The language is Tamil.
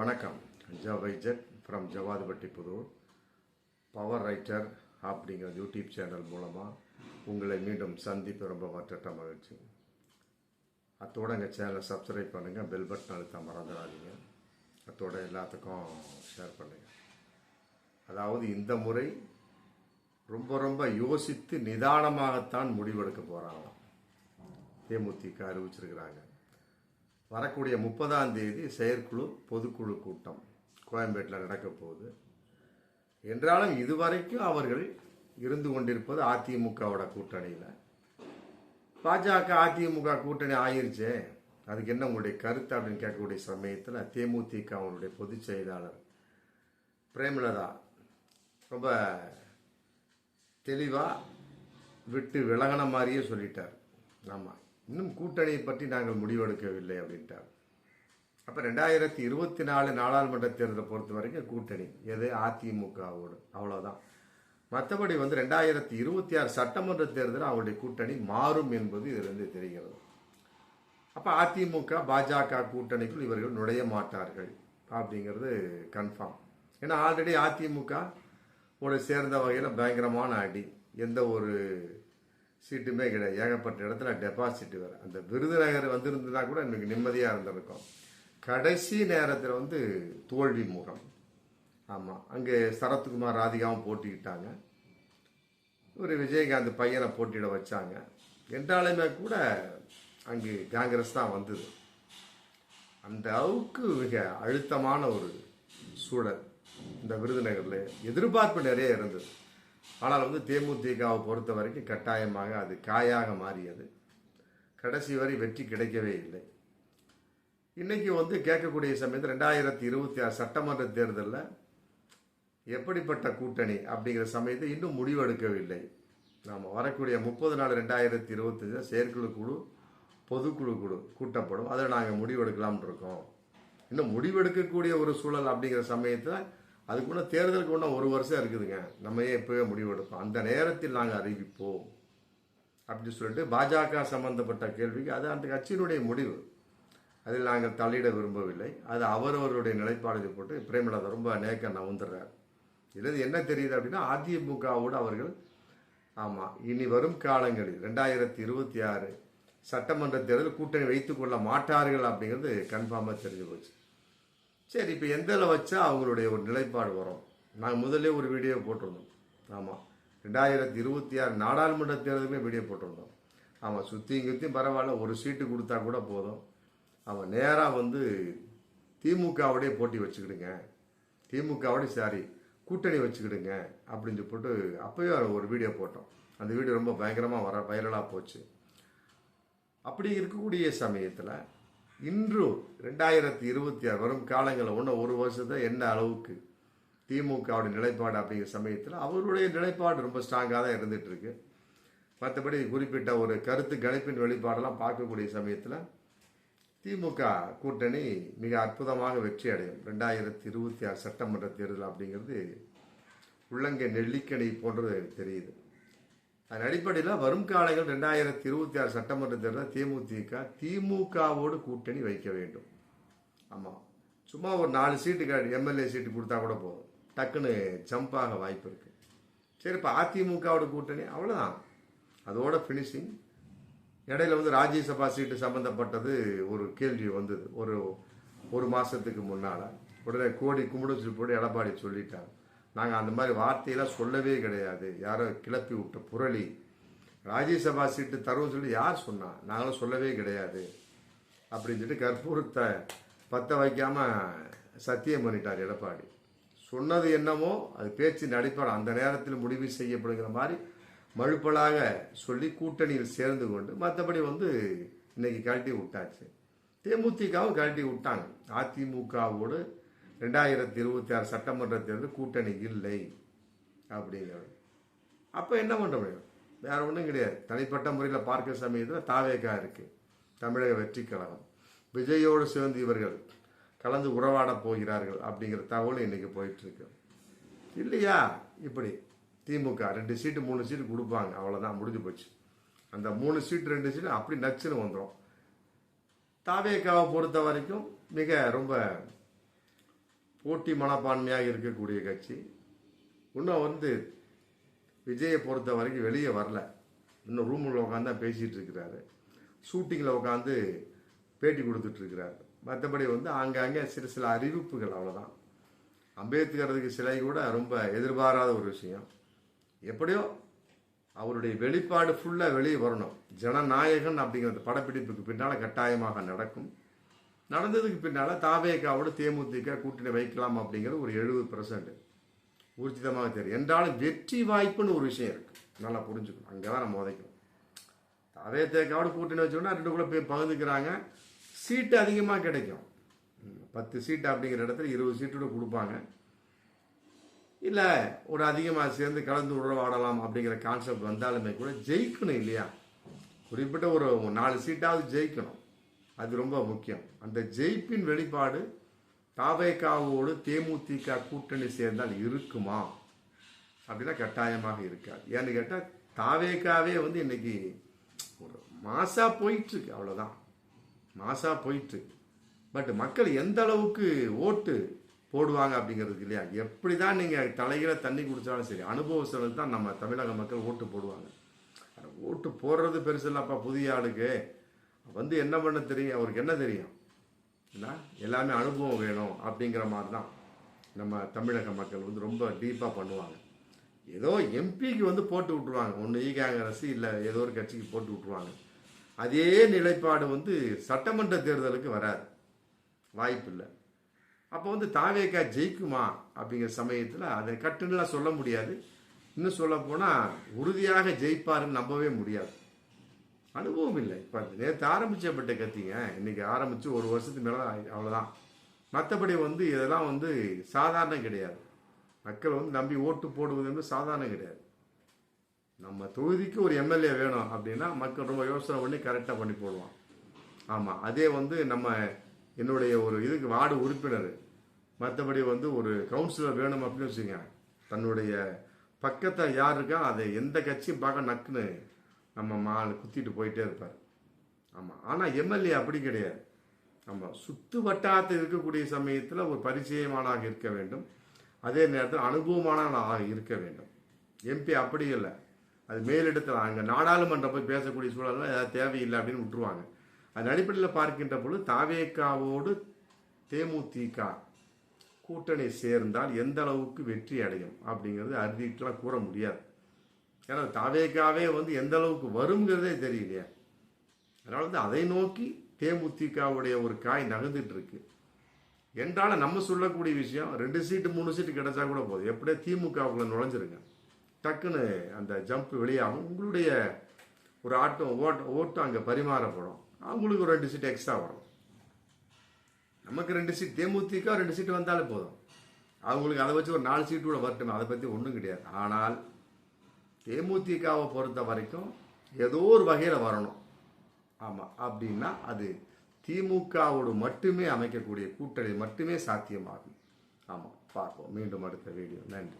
வணக்கம். ஜவைஜட் from Javadupatti Pudur. Power writer அப்படிங்கிற யூடியூப் சேனல் மூலமாக உங்களை மீண்டும் சந்திப்பு ரொம்ப மற்ற மகிழ்ச்சி. அத்தோட எங்கள் சேனலை சப்ஸ்கிரைப் பண்ணுங்கள் பெல் பட்டன் அழுத்த மறந்துடாதீங்க. அத்தோட எல்லாத்துக்கும் ஷேர் பண்ணுங்கள் அதாவது இந்த முறை ரொம்ப ரொம்ப யோசித்து நிதானமாகத்தான் முடிவெடுக்க போகிறாங்களாம் தேமுதிக அறிவிச்சிருக்கிறாங்க. வரக்கூடிய முப்பதாம் தேதி செயற்குழு பொதுக்குழு கூட்டம் கோயம்பேட்டில் நடக்க போகுது. என்றாலும் இதுவரைக்கும் அவர்கள் இருந்து கொண்டிருப்பது அதிமுகவோட கூட்டணியில். பாஜக அதிமுக கூட்டணி ஆயிருச்சே. அதுக்கு என்ன உங்களுடைய கருத்து அப்படின்னு கேட்கக்கூடிய சமயத்தில் தேமுதிக அவனுடைய பொதுச் செயலாளர் பிரேமலதா ரொம்ப தெளிவாக விட்டு விலகின மாதிரியே சொல்லிட்டார். ஆமாம் இன்னும் கூட்டணியை பற்றி நாங்கள் முடிவெடுக்கவில்லை அப்படின்ட்டார். அப்போ ரெண்டாயிரத்தி இருபத்தி நாலு நாடாளுமன்ற தேர்தலை பொறுத்த வரைக்கும் கூட்டணி எது? அதிமுகவோடு. அவ்வளோதான் மற்றபடி வந்து ரெண்டாயிரத்தி இருபத்தி ஆறு சட்டமன்ற தேர்தலில் அவருடைய கூட்டணி மாறும் என்பது இதிலிருந்து தெரிகிறது. அப்போ அதிமுக பாஜக கூட்டணிக்குள் இவர்கள் நுழைய மாட்டார்கள் அப்படிங்கிறது கன்ஃபார்ம் ஏன்னா ஆல்ரெடி அதிமுக ஒரு சேர்ந்த வகையில் பயங்கரமான அடி. எந்த ஒரு சீட்டுமே கிடையாது. ஏகப்பட்ட இடத்துல டெபாசிட் வேறு. அந்த விருதுநகர் வந்திருந்ததுனா கூட எனக்கு நிம்மதியாக இருந்திருக்கும். கடைசி நேரத்தில் வந்து தோல்வி முகம். ஆமாம் அங்கே சரத்குமார் ராதிகாவும் போட்டிக்கிட்டாங்க ஒரு விஜயகாந்த் பையனை போட்டியிட வச்சாங்க. என்றாலுமே கூட அங்கு காங்கிரஸ் தான் வந்தது. அந்த அளவுக்கு மிக அழுத்தமான ஒரு சூழல் இந்த விருதுநகரில் எதிர்பார்ப்பு நிறைய இருந்தது. ஆனால் வந்து தேமுதிகவை பொறுத்த வரைக்கும் கட்டாயமாக அது காயாக மாறியது. கடைசி வரை வெற்றி கிடைக்கவே இல்லை. இன்றைக்கி வந்து கேட்கக்கூடிய சமயத்தில் ரெண்டாயிரத்தி இருபத்தி ஆறு சட்டமன்ற தேர்தலில் எப்படிப்பட்ட கூட்டணி அப்படிங்கிற சமயத்தை இன்னும் முடிவெடுக்கவில்லை. நாம் வரக்கூடிய முப்பது நாள் ரெண்டாயிரத்தி இருபத்தஞ்சு செயற்குழு குழு பொதுக்குழு குழு கூட்டப்படும். அதில் நாங்கள் முடிவெடுக்கலாம்னு இருக்கோம். இன்னும் முடிவெடுக்கக்கூடிய ஒரு சூழல் அப்படிங்கிற சமயத்தில் அதுக்கு முன்னே தேர்தலுக்கு ஒன்றும் ஒரு வருஷம் இருக்குதுங்க. நம்ம ஏன் இப்போவே முடிவெடுப்போம் அந்த நேரத்தில் நாங்கள் அறிவிப்போம். அப்படின்னு சொல்லிட்டு பாஜக சம்பந்தப்பட்ட கேள்விக்கு அது அந்த கட்சியினுடைய முடிவு. அதில் நாங்கள் தலையிட விரும்பவில்லை. அது அவரவருடைய நிலைப்பாடு போட்டு பிரேமலதா ரொம்ப நேக்க நவுந்துடுறார் இதில் என்ன தெரியுது அப்படின்னா அதிமுகவோடு அவர்கள் ஆமாம் இனி வரும் காலங்களில் ரெண்டாயிரத்தி இருபத்தி ஆறு சட்டமன்ற தேர்தல் கூட்டணி வைத்துக்கொள்ள மாட்டார்கள் அப்படிங்கிறது கன்ஃபார்மாக தெரிஞ்சு போச்சு. சரி இப்போ எந்தில் வச்சா அவங்களுடைய ஒரு நிலைப்பாடு வரும்? நாங்கள் முதல்ல ஒரு வீடியோ போட்டிருந்தோம். ஆமாம் ரெண்டாயிரத்தி இருபத்தி ஆறு நாடாளுமன்ற தேர்தலுமே வீடியோ போட்டிருந்தோம். ஆமாம் சுற்றியும் குத்தியும் பரவாயில்ல ஒரு சீட்டு கொடுத்தா கூட போதும். அவன் நேராக வந்து திமுகவோடய போட்டி வச்சுக்கிடுங்க. திமுகவோட சாரி கூட்டணி வச்சுக்கிடுங்க அப்படின்னு சொல்லிட்டு அப்போயே ஒரு வீடியோ போட்டோம். அந்த வீடியோ ரொம்ப பயங்கரமாக வர வைரலாக போச்சு. அப்படி இருக்கக்கூடிய சமயத்தில் இன்று ரெண்டாயிரத்தி இருபத்தி ஆறு வரும் காலங்களில் ஒன்று ஒரு வருஷத்தை என்ன அளவுக்கு திமுகவுடைய நிலைப்பாடு அப்படிங்கிற சமயத்தில் அவருடைய நிலைப்பாடு ரொம்ப ஸ்ட்ராங்காக தான் இருந்துட்டு இருக்கு மற்றபடி குறிப்பிட்ட ஒரு கருத்து கணிப்பின் வெளிப்பாடெல்லாம் பார்க்கக்கூடிய சமயத்தில் திமுக கூட்டணி மிக அற்புதமாக வெற்றி அடையும். ரெண்டாயிரத்தி இருபத்தி ஆறு சட்டமன்ற தேர்தல் அப்படிங்கிறது உள்ளங்கை நெல்லிக்கணி போன்றது தெரியுது. அதன் அடிப்படையில் வரும் காலங்கள் ரெண்டாயிரத்தி இருபத்தி ஆறு சட்டமன்ற தேர்தல் தேமுதிக திமுகவோடு கூட்டணி வைக்க வேண்டும். ஆமாம் சும்மா ஒரு நாலு சீட்டு எம்எல்ஏ சீட்டு கொடுத்தா கூட போதும். டக்குன்னு ஜம்பாக வாய்ப்பு இருக்கு. சரி இப்போ அதிமுகவோட கூட்டணி அவ்வளோதான் அதோட ஃபினிஷிங் இடையில வந்து ராஜ்யசபா சீட்டு சம்மந்தப்பட்டது ஒரு கேள்வி வந்தது. ஒரு ஒரு மாதத்துக்கு முன்னால். உடனே கோடி கும்பிடு போட்டு எடப்பாடி சொல்லிட்டாங்க நாங்கள் அந்த மாதிரி வார்த்தையெல்லாம் சொல்லவே கிடையாது. யாரோ கிளப்பி விட்ட புரளி. ராஜ்யசபா சீட்டு தருவோம் சொல்லி யார் சொன்னா? நாங்களும் சொல்லவே கிடையாது. அப்படின்னு சொல்லிட்டு கற்பூரத்தை பற்ற வைக்காம சத்தியம் பண்ணிட்டார் எடப்பாடி. சொன்னது என்னமோ அது பேச்சு நடிப்பாடு அந்த நேரத்தில் முடிவு செய்யப்படுகிற மாதிரி மழுப்பலாக சொல்லி கூட்டணியில் சேர்ந்து கொண்டு மற்றபடி வந்து இன்னைக்கு கழட்டி விட்டாச்சு. தேமுதிகவும் கழட்டி விட்டாங்க. அதிமுகவோடு ரெண்டாயிரத்தி இருபத்தி ஆறு சட்டமன்ற தேர்தல் கூட்டணி இல்லை அப்படிங்கிறது அப்போ என்ன பண்ண முடியும்? வேற ஒன்றும் கிடையாது. தனிப்பட்ட முறையில் பார்க்க சமயத்தில் தாவேகா இருக்கு. தமிழக வெற்றி கழகம். விஜயோடு சேர்ந்து இவர்கள் கலந்து உறவாட போகிறார்கள் அப்படிங்கிற தகவல் இன்னைக்கு போயிட்டு இருக்கு இல்லையா? இப்படி திமுக ரெண்டு சீட்டு மூணு சீட்டு கொடுப்பாங்க. அவ்வளோதான் முடிஞ்சு போச்சு. அந்த மூணு சீட்டு ரெண்டு சீட்டு அப்படி நச்சுன்னு வந்துடும் தாவேக்காவை பொறுத்த வரைக்கும் மிக ரொம்ப போட்டி மனப்பான்மையாக இருக்கக்கூடிய கட்சி. இன்னும் வந்து விஜயை பொறுத்த வரைக்கும் வெளியே வரல. இன்னும் ரூமில் உட்காந்து தான் பேசிகிட்டு இருக்கிறாரு. ஷூட்டிங்கில் உட்காந்து பேட்டி கொடுத்துட்ருக்கிறாரு மற்றபடி வந்து அங்கங்கே சில சில அறிவிப்புகள் அவ்வளோதான் அம்பேத்கருக்கு சிலை கூட ரொம்ப எதிர்பாராத ஒரு விஷயம். எப்படியோ அவருடைய வெளிப்பாடு ஃபுல்லாக வெளியே வரணும். ஜனநாயகன் அப்படிங்கிற படப்பிடிப்புக்கு பின்னால் கட்டாயமாக நடக்கும். நடந்ததுக்கு பின்னால் தாவேகாவோட தேமுதிக கூட்டணி வைக்கலாம் அப்படிங்கிறது ஒரு எழுபது பர்சன்ட் ஊர்ஜிதமாக தெரியும். என்றாலும் வெற்றி வாய்ப்புன்னு ஒரு விஷயம் இருக்குது நல்லா புரிஞ்சுக்கணும். அங்கே தான் நம்ம உதைக்கணும். தாவே தேக்காவோட கூட்டணி வச்சோம்னா ரெண்டுக்குள்ளே போய் பகிர்ந்துக்கிறாங்க சீட்டு அதிகமாக கிடைக்கும். பத்து சீட்டு அப்படிங்கிற இடத்துல இருபது சீட்டோட கொடுப்பாங்க. இல்லை ஒரு அதிகமாக சேர்ந்து கலந்து உறவாடலாம் அப்படிங்கிற கான்செப்ட் வந்தாலுமே கூட ஜெயிக்கணும் இல்லையா? குறிப்பிட்ட ஒரு நாலு சீட்டாவது ஜெயிக்கணும். அது ரொம்ப முக்கியம். அந்த ஜெயிப்பின் வெளிப்பாடு தாவேகாவோடு தேமுதிக கூட்டணி சேர்ந்தால் இருக்குமா? அப்படின்னா கட்டாயமாக இருக்காது. ஏன்னு கேட்டால் தாவேகாவே வந்து இன்னைக்கு ஒரு மாசா போயிட்டுருக்கு அவ்வளோதான் மாசா போயிட்டுருக்கு பட் மக்கள் எந்த அளவுக்கு ஓட்டு போடுவாங்க அப்படிங்கிறதுக்கு இல்லையா? எப்படி தான் நீங்கள் தலையில் தண்ணி குடித்தாலும் சரி அனுபவத்தில் தான் நம்ம தமிழக மக்கள் ஓட்டு போடுவாங்க. ஓட்டு போடுறது பெருசு இல்லைப்பா புதிய ஆளுக்கு. வந்து என்ன பண்ண தெரியும்? அவருக்கு என்ன தெரியும்? எல்லாமே அனுபவம் வேணும் அப்படிங்கிற மாதிரி தான் நம்ம தமிழக மக்கள் வந்து ரொம்ப டீப்பாக பண்ணுவாங்க. ஏதோ எம்பிக்கு வந்து போட்டு விட்ருவாங்க ஒன்று ஈ காங்கிரஸ் இல்லை ஏதோ ஒரு கட்சிக்கு போட்டு விட்ருவாங்க அதே நிலைப்பாடு வந்து சட்டமன்ற தேர்தலுக்கு வராது. வாய்ப்பு இல்லை அப்போ வந்து தாவேக்கா ஜெயிக்குமா அப்படிங்கிற சமயத்தில் அதை கட்டுன்னுலாம் சொல்ல முடியாது. இன்னும் சொல்ல போனால் உறுதியாக ஜெயிப்பாருன்னு நம்பவே முடியாது. அனுபவம் இல்லை. இப்போ நேற்று ஆரம்பிச்சப்பட்ட கத்திங்க இன்னைக்கு ஆரம்பித்து ஒரு வருஷத்துக்கு மேலே அவ்வளோதான் மற்றபடி வந்து இதெல்லாம் வந்து சாதாரணம் கிடையாது. மக்கள் வந்து நம்பி ஓட்டு போடுவது வந்து சாதாரணம் கிடையாது. நம்ம தொகுதிக்கு ஒரு எம்எல்ஏ வேணும் அப்படின்னா மக்கள் ரொம்ப யோசனை பண்ணி கரெக்டாக பண்ணி போடுவான் ஆமாம் அதே வந்து நம்ம என்னுடைய ஒரு இதுக்கு வார்டு உறுப்பினர் மற்றபடி வந்து ஒரு கவுன்சிலர் வேணும் அப்படின்னு வச்சுக்கோங்க. தன்னுடைய பக்கத்தை யார் இருக்கா அதை எந்த கட்சியும் பார்க்க நக்குன்னு நம்ம மாலை குத்திட்டு போயிட்டே இருப்பார். ஆமாம் ஆனால் எம்எல்ஏ அப்படி கிடையாது. ஆமாம் சுத்து வட்டாரத்தில் இருக்கக்கூடிய சமயத்தில் ஒரு பரிச்சயமானாக இருக்க வேண்டும். அதே நேரத்தில் அனுபவமானவனாக இருக்க வேண்டும். எம்பி அப்படி இல்லை. அது மேலிடத்தில் அங்கே நாடாளுமன்றம் போய் பேசக்கூடிய சூழலில் ஏதாவது தேவையில்லை அப்படின்னு விட்டுருவாங்க. அதன் அடிப்படையில் பார்க்கின்ற பொழுது தாவேக்காவோடு தேமுதிக கூட்டணி சேர்ந்தால் எந்த அளவுக்கு வெற்றி அடையும் அப்படிங்கிறது அறுதிட்டுலாம் கூற முடியாது. ஏன்னா தாவேக்காவே வந்து எந்த அளவுக்கு வருங்கிறதே தெரியலையே. அதனால வந்து அதை நோக்கி தேமுதிகவுடைய ஒரு காய் நகர்ந்துட்டு இருக்கு என்றாலும் நம்ம சொல்லக்கூடிய விஷயம் ரெண்டு சீட்டு மூணு சீட்டு கிடைச்சா கூட போதும். எப்படியே திமுகவுக்குள்ள நுழைஞ்சிருங்க. டக்குன்னு அந்த ஜம்ப் வெளியாகும். உங்களுடைய ஒரு ஆட்டம் ஓட்ட ஓட்டம் அங்கே பரிமாறப்படும். அவங்களுக்கு ஒரு ரெண்டு சீட்டு எக்ஸ்ட்ரா வரும். நமக்கு ரெண்டு சீட் தேமுதிக ரெண்டு சீட்டு வந்தாலே போதும். அவங்களுக்கு அதை வச்சு ஒரு நாலு சீட்டு கூட வரட்டும். அதை பற்றி ஒன்றும் கிடையாது. ஆனால் தேமுதிகவை பொறுத்த வரைக்கும் ஏதோ ஒரு வகையில் வரணும். ஆமாம் அப்படின்னா அது திமுகவோடு மட்டுமே அமைக்கக்கூடிய கூட்டணி மட்டுமே சாத்தியமாகும். ஆமாம் பார்ப்போம். மீண்டும் அடுத்த வீடியோ. நன்றி.